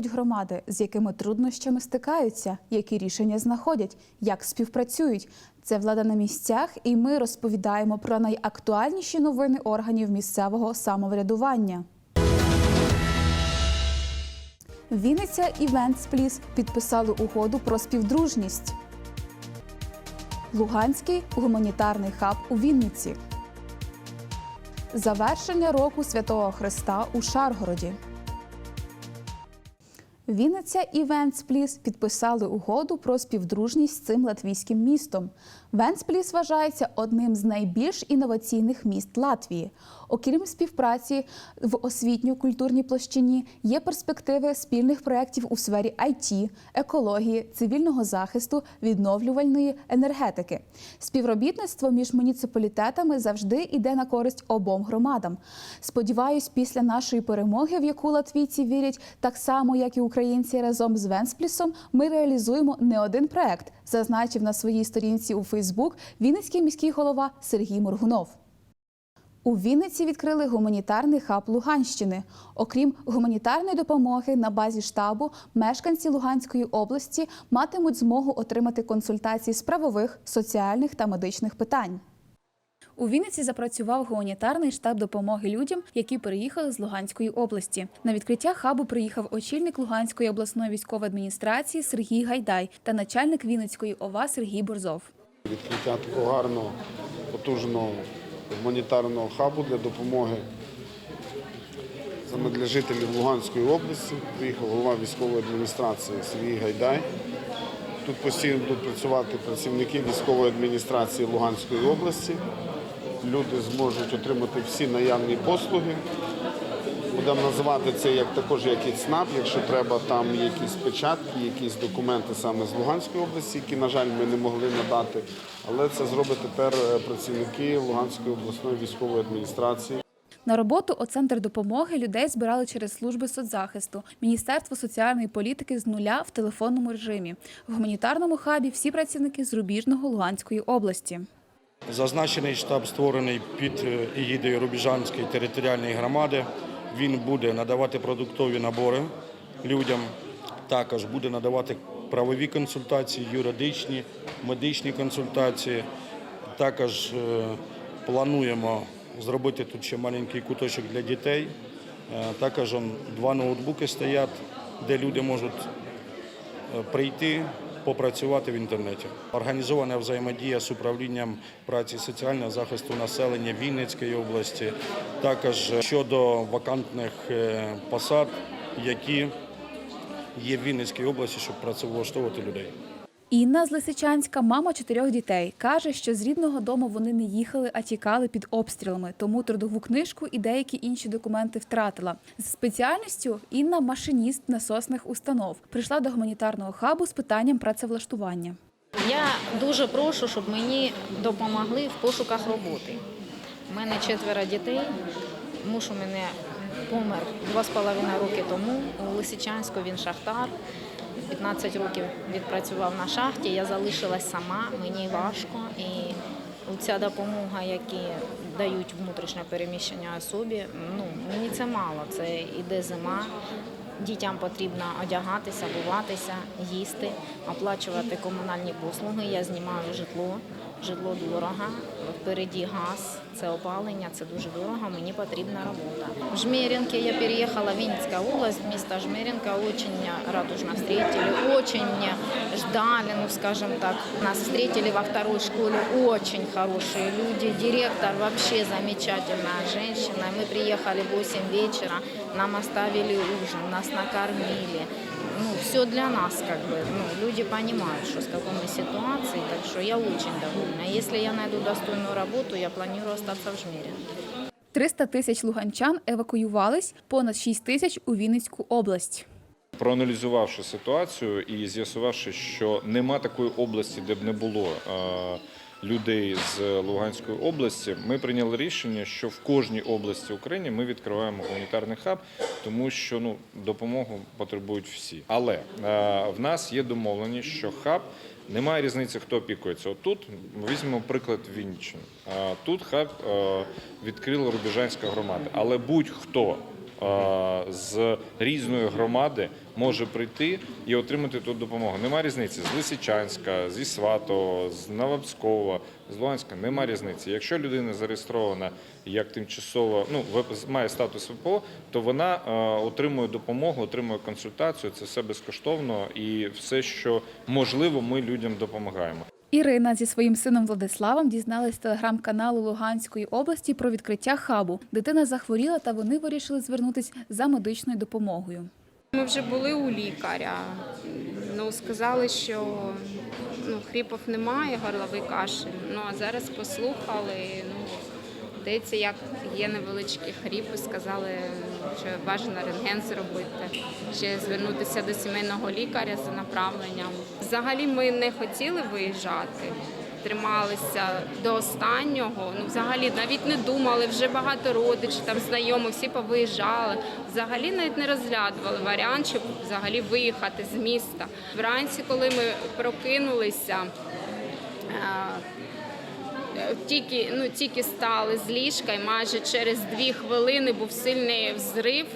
живуть громади, з якими труднощами стикаються, які рішення знаходять, як співпрацюють. Це влада на місцях, і ми розповідаємо про найактуальніші новини органів місцевого самоврядування. Вінниця і Вентспліс підписали угоду про співдружність. Луганський гуманітарний хаб у Вінниці. Завершення року Святого Христа у Шаргороді. Вінниця і Венспліс підписали угоду про співдружність з цим латвійським містом. Венспліс вважається одним з найбільш інноваційних міст Латвії. Окрім співпраці в освітньо-культурній площині, є перспективи спільних проєктів у сфері IT, екології, цивільного захисту, відновлювальної енергетики. Співробітництво між муніципалітетами завжди йде на користь обом громадам. Сподіваюсь, після нашої перемоги, в яку латвійці вірять, так само як і українці разом з Венсплісом, ми реалізуємо не один проект, зазначив на своїй сторінці у Фейсбук Вінницький міський голова Сергій Моргунов. У Вінниці відкрили гуманітарний хаб Луганщини. Окрім гуманітарної допомоги на базі штабу, мешканці Луганської області матимуть змогу отримати консультації з правових, соціальних та медичних питань. У Вінниці запрацював гуманітарний штаб допомоги людям, які переїхали з Луганської області. На відкриття хабу приїхав очільник Луганської обласної військової адміністрації Сергій Гайдай та начальник Вінницької ОВА Сергій Борзов. Відкриття такого гарного, потужного гуманітарного хабу для допомоги саме для жителів Луганської області. Приїхав голова військової адміністрації Сергій Гайдай. Тут постійно будуть працювати працівники військової адміністрації Луганської області. Люди зможуть отримати всі наявні послуги. Будемо називати це як також як і ЦНАП, якщо треба там якісь печатки, якісь документи саме з Луганської області, які, на жаль, ми не могли надати. Але це зроблять тепер е, працівники Луганської обласної військової адміністрації. На роботу у центр допомоги людей збирали через служби соцзахисту, Міністерство соціальної політики з нуля в телефонному режимі. В гуманітарному хабі всі працівники з Рубіжного Луганської області. Зазначений штаб створений під егідою Рубіжанської територіальної громади. Він буде надавати продуктові набори людям, також буде надавати правові консультації, юридичні, медичні консультації. Також е, плануємо зробити тут ще маленький куточок для дітей. Е, Також два ноутбуки стоять, де люди можуть е, прийти, попрацювати в інтернеті. Організована взаємодія з управлінням праці соціального захисту населення Вінницької області, також щодо вакантних е, посад, які є в Вінницькій області, щоб працевлаштовувати людей. Інна з Лисичанська, мама чотирьох дітей, каже, що з рідного дому вони не їхали, а тікали під обстрілами, тому трудову книжку і деякі інші документи втратила. З спеціальністю Інна машиніст насосних установ. Прийшла до гуманітарного хабу з питанням працевлаштування. Я дуже прошу, щоб мені допомогли в пошуках роботи. У мене четверо дітей. Муж у мене помер два з половиною роки тому. У Лисичанську він шахтар. 15 років відпрацював на шахті. Я залишилась сама, мені важко. І ця допомога, які дають внутрішнє переміщення особі, ну мені це мало. Це іде зима. Дітям потрібно одягатися, буватися, їсти, оплачувати комунальні послуги. Я знімаю житло. Житло дорого, впереді газ, це опалення, це дуже дорого, мені потрібна робота. В Жмеринке я переехала в Винницкая область, место Жмеринка, очень радужно встретили, очень ждали, ну скажем так. Нас встретили во второй школе очень хорошие люди, директор вообще замечательная женщина. Мы приехали в 8 вечера, нам оставили ужин, нас накормили ну, все для нас, как бы, ну, люди понимают, что с какой мы ситуации, так что я очень довольна. Если я найду достойную работу, я планирую остаться в Жмере. 300 тисяч луганчан евакуювались, понад 6 тисяч у Вінницьку область. Проаналізувавши ситуацію і з'ясувавши, що нема такої області, де б не було е, людей з Луганської області, ми прийняли рішення, що в кожній області України ми відкриваємо гуманітарний хаб, тому що ну допомогу потребують всі. Але е, в нас є домовленість, що хаб немає різниці, хто опікується. От тут візьмемо приклад Вінниччини. Е, Тут хаб е, відкрила Рубіжанська громада, але будь-хто з різної громади може прийти і отримати тут допомогу. Нема різниці з Лисичанська, зі Сватого, з Новопського, з Луганська. Нема різниці. Якщо людина зареєстрована як тимчасово, ну має статус ВПО, то вона отримує допомогу, отримує консультацію. Це все безкоштовно і все, що можливо, ми людям допомагаємо. Ірина зі своїм сином Владиславом дізналась телеграм-каналу Луганської області про відкриття хабу. Дитина захворіла, та вони вирішили звернутися за медичною допомогою. Ми вже були у лікаря. Ну, сказали, що ну, хріпов немає, горловий кашель. Ну а зараз послухали. Ну, здається, як є невеличкі хріпи, сказали, що бажано рентген зробити, ще звернутися до сімейного лікаря за направленням. Взагалі ми не хотіли виїжджати. Трималися до останнього. Ну, взагалі навіть не думали. Вже багато родичів, там знайомих, всі повиїжджали. Взагалі навіть не розглядували варіант, щоб взагалі виїхати з міста. Вранці, коли ми прокинулися, тільки, ну, тільки стали з ліжка, і майже через дві хвилини був сильний взрив.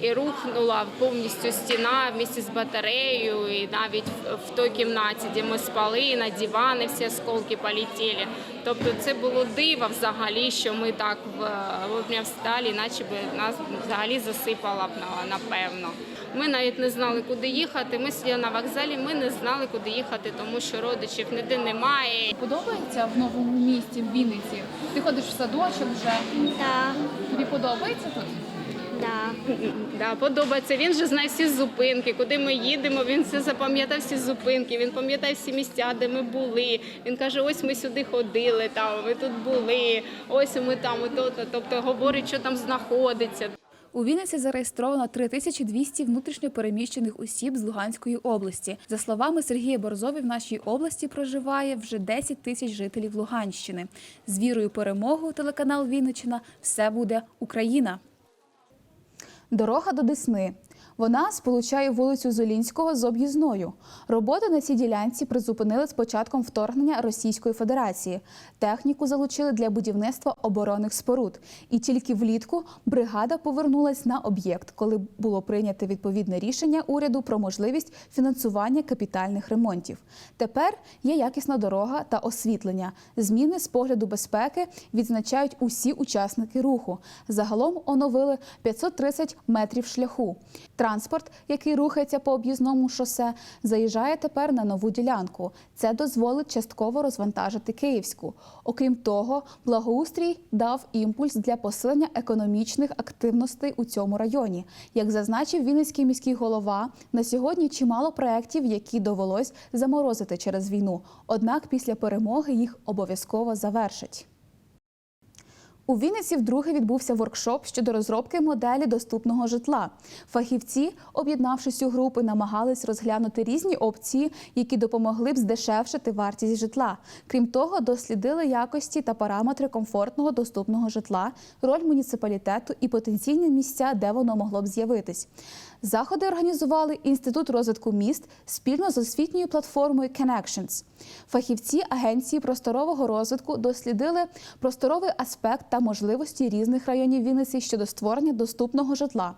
І рухнула повністю стіна вместе з батареєю, і навіть в- в той кімнаті, де ми спали, і на дивани всі осколки полетіли. Тобто це було диво взагалі, що ми так в- встали, іначе би нас взагалі засипало б на- напевно. Ми навіть не знали, куди їхати. Ми сиділи на вокзалі, ми не знали, куди їхати, тому що родичів ніде немає. Подобається в новому місті в Вінниці? Ти ходиш в садочок вже. Да, Тобі подобається тут? да. Да, подобається. Він же знає всі зупинки, куди ми їдемо. Він все запам'ятав всі зупинки. Він пам'ятає всі місця, де ми були. Він каже: ось ми сюди ходили, там ми тут були. Ось ми там, і то. Тобто говорить, що там знаходиться. У Вінниці зареєстровано 3200 внутрішньопереміщених осіб з Луганської області. За словами Сергія Борзові, в нашій області проживає вже 10 тисяч жителів Луганщини. З вірою перемогу телеканал Вінничина все буде Україна. Дорога до Десни. Вона сполучає вулицю Золінського з об'їзною. Роботи на цій ділянці призупинили з початком вторгнення Російської Федерації. Техніку залучили для будівництва оборонних споруд. І тільки влітку бригада повернулась на об'єкт, коли було прийнято відповідне рішення уряду про можливість фінансування капітальних ремонтів. Тепер є якісна дорога та освітлення. Зміни з погляду безпеки відзначають усі учасники руху. Загалом оновили 530 метрів шляху. Транспорт, який рухається по об'їзному шосе, заїжджає тепер на нову ділянку. Це дозволить частково розвантажити Київську. Окрім того, благоустрій дав імпульс для посилення економічних активностей у цьому районі. Як зазначив Вінницький міський голова, на сьогодні чимало проєктів, які довелось заморозити через війну. Однак після перемоги їх обов'язково завершать. У Вінниці вдруге відбувся воркшоп щодо розробки моделі доступного житла. Фахівці, об'єднавшись у групи, намагались розглянути різні опції, які допомогли б здешевшити вартість житла. Крім того, дослідили якості та параметри комфортного доступного житла, роль муніципалітету і потенційні місця, де воно могло б з'явитись. Заходи організували Інститут розвитку міст спільно з освітньою платформою Connections. Фахівці агенції просторового розвитку дослідили просторовий аспект та можливості різних районів Вінниці щодо створення доступного житла.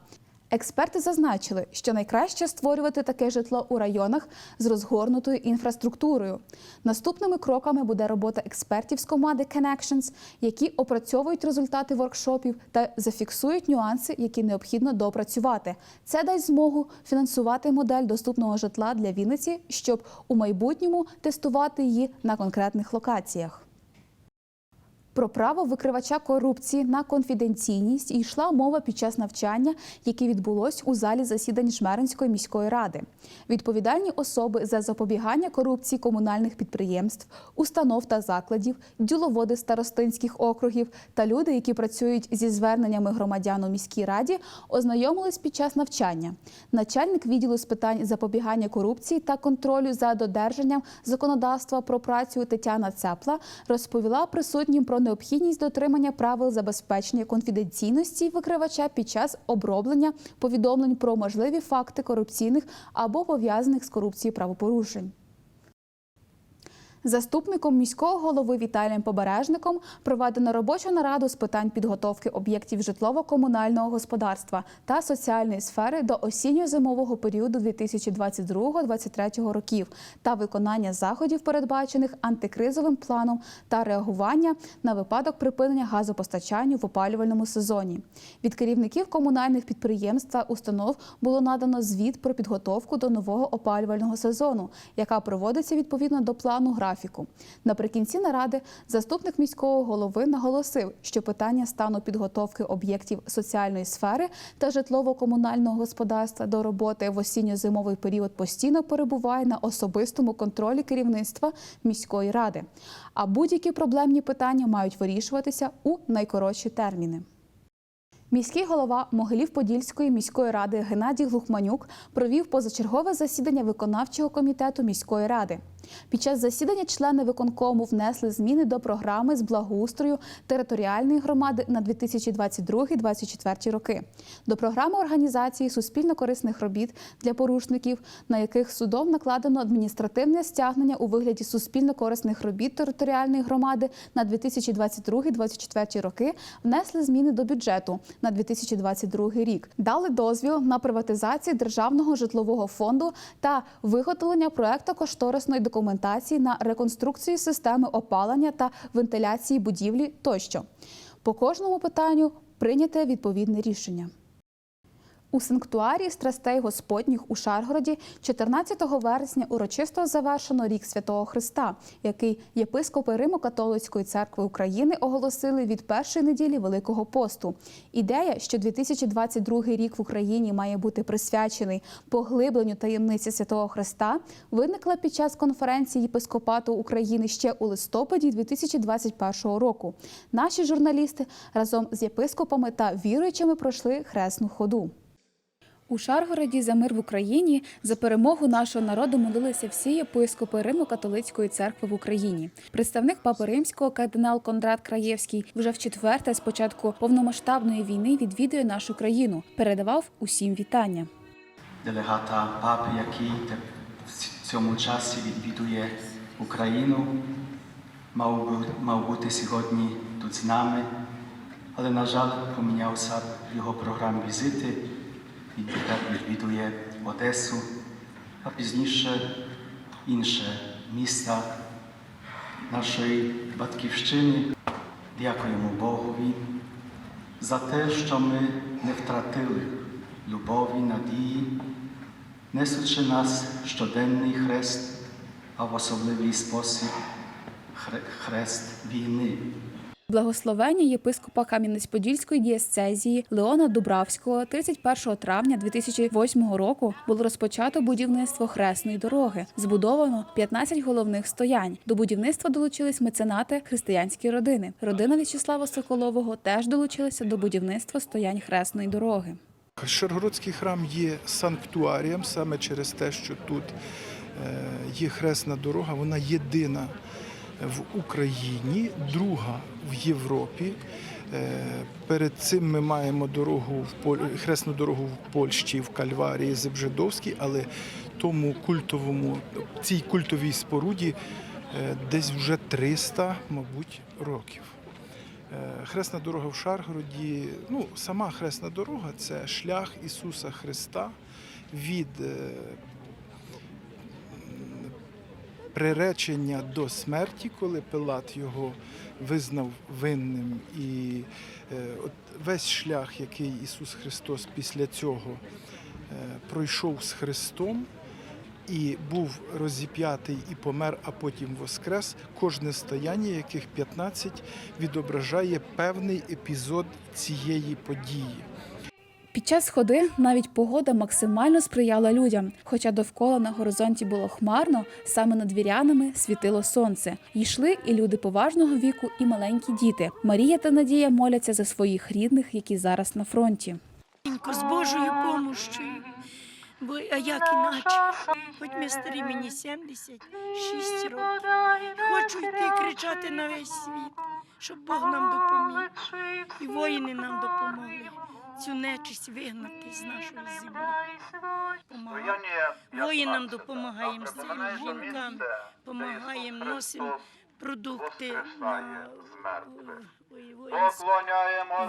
Експерти зазначили, що найкраще створювати таке житло у районах з розгорнутою інфраструктурою. Наступними кроками буде робота експертів з команди Connections, які опрацьовують результати воркшопів та зафіксують нюанси, які необхідно допрацювати. Це дасть змогу фінансувати модель доступного житла для Вінниці, щоб у майбутньому тестувати її на конкретних локаціях. Про право викривача корупції на конфіденційність йшла мова під час навчання, яке відбулось у залі засідань Жмеринської міської ради. Відповідальні особи за запобігання корупції комунальних підприємств, установ та закладів, діловоди старостинських округів та люди, які працюють зі зверненнями громадян у міській раді, ознайомились під час навчання. Начальник відділу з питань запобігання корупції та контролю за додержанням законодавства про працю Тетяна Цепла розповіла присутнім про необхідність дотримання правил забезпечення конфіденційності викривача під час оброблення повідомлень про можливі факти корупційних або пов'язаних з корупцією правопорушень. Заступником міського голови Віталієм Побережником проведено робочу нараду з питань підготовки об'єктів житлово-комунального господарства та соціальної сфери до осінньо-зимового періоду 2022-2023 років та виконання заходів, передбачених антикризовим планом та реагування на випадок припинення газопостачання в опалювальному сезоні. Від керівників комунальних підприємств та установ було надано звіт про підготовку до нового опалювального сезону, яка проводиться відповідно до плану графіку. Наприкінці наради заступник міського голови наголосив, що питання стану підготовки об'єктів соціальної сфери та житлово-комунального господарства до роботи в осінньо-зимовий період постійно перебуває на особистому контролі керівництва міської ради. А будь-які проблемні питання мають вирішуватися у найкоротші терміни. Міський голова Могилів-Подільської міської ради Геннадій Глухманюк провів позачергове засідання виконавчого комітету міської ради. Під час засідання члени виконкому внесли зміни до програми з благоустрою територіальної громади на 2022-2024 роки, до програми організації суспільно-корисних робіт для порушників, на яких судом накладено адміністративне стягнення у вигляді суспільно-корисних робіт територіальної громади на 2022-2024 роки, внесли зміни до бюджету на 2022 рік, дали дозвіл на приватизацію державного житлового фонду та виготовлення проекту кошторисної документації на реконструкцію системи опалення та вентиляції будівлі тощо. По кожному питанню прийняте відповідне рішення. У санктуарії страстей Господніх у Шаргороді 14 вересня урочисто завершено рік Святого Христа, який єпископи Римо-католицької церкви України оголосили від першої неділі Великого посту. Ідея, що 2022 рік в Україні має бути присвячений поглибленню таємниці Святого Христа, виникла під час конференції єпископату України ще у листопаді 2021 року. Наші журналісти разом з єпископами та віруючими пройшли хресну ходу. У Шаргороді за мир в Україні за перемогу нашого народу молилися всі єпископи Римо-католицької церкви в Україні. Представник папи римського кардинал Кондрат Краєвський вже в четверте з початку повномасштабної війни відвідує нашу країну. Передавав усім вітання. делегата папи, який в цьому часі відвідує Україну, мав, бути сьогодні тут з нами, але, на жаль, помінявся його програмі візити і тепер відвідує Одесу, а пізніше інше міста нашої батьківщини. Дякуємо Богові за те, що ми не втратили любові, надії, несучи нас щоденний хрест, а в особливий спосіб хрест війни. Благословення єпископа Кам'янець-Подільської дієсцезії Леона Дубравського 31 травня 2008 року було розпочато будівництво хресної дороги. Збудовано 15 головних стоянь. До будівництва долучились меценати християнські родини. Родина В'ячеслава Соколового теж долучилася до будівництва стоянь хресної дороги. Шаргородський храм є санктуарієм саме через те, що тут е, є хресна дорога, вона єдина в Україні, друга в Європі. Е, Перед цим ми маємо дорогу в Поль... хресну дорогу в Польщі, в Кальварії, Зебжидовській, але тому культовому, цій культовій споруді е, десь вже 300, мабуть, років. Е, Хресна дорога в Шаргороді, ну, сама хресна дорога це шлях Ісуса Христа від приречення до смерті, коли Пилат його визнав винним. І е, от весь шлях, який Ісус Христос після цього е, пройшов з Христом, і був розіп'ятий і помер, а потім воскрес. Кожне стояння, яких 15, відображає певний епізод цієї події. Під час ходи навіть погода максимально сприяла людям. Хоча довкола на горизонті було хмарно, саме над вірянами світило сонце. Йшли і люди поважного віку, і маленькі діти. Марія та Надія моляться за своїх рідних, які зараз на фронті. З Божою помощью. Бо а як іначе? Хоч ми старі мені 76 років. Хочу йти кричати на весь світ, щоб Бог нам допоміг. І воїни нам допомогли. Цю нечисть вигнати з нашої землі. Воїнам допомагаємо з цим жінкам, допомагаємо, носимо продукти на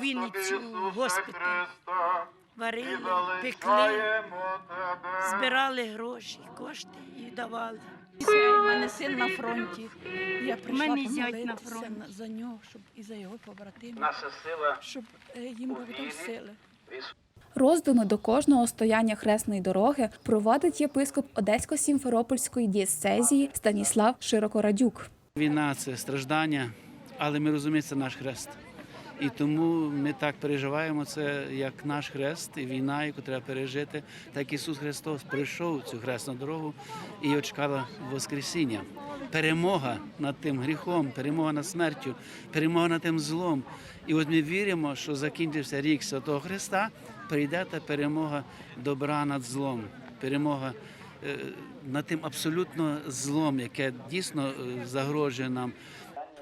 Вінницю госпіталь. Варили, пекли, збирали гроші, кошти і давали. У мене син на фронті. Я прийшла мене зять на помолитися за нього, щоб і за його побратимів, Наша сила щоб е, їм Бог сили. Роздуми до кожного стояння хресної дороги проводить єпископ Одесько-Сімферопольської дієцезії Станіслав Широкорадюк. Війна це страждання, але ми розуміємо, це наш хрест. І тому ми так переживаємо це як наш хрест і війна, яку треба пережити. Так Ісус Христос прийшов цю хресну дорогу і очекала Воскресіння. Перемога над тим гріхом, перемога над смертю, перемога над тим злом. І от ми віримо, що закінчився рік Святого Христа, прийде та перемога добра над злом, перемога е, над тим абсолютно злом, яке дійсно е, загрожує нам.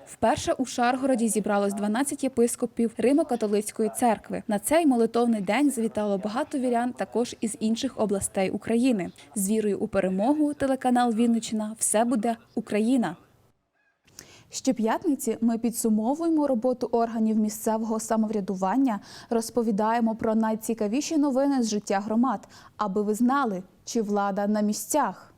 Вперше у Шаргороді зібралось 12 єпископів Римо-католицької церкви. На цей молитовний день завітало багато вірян також із інших областей України. З вірою у перемогу телеканал Вінничина все буде Україна. Щоп'ятниці ми підсумовуємо роботу органів місцевого самоврядування, розповідаємо про найцікавіші новини з життя громад, аби ви знали, чи влада на місцях.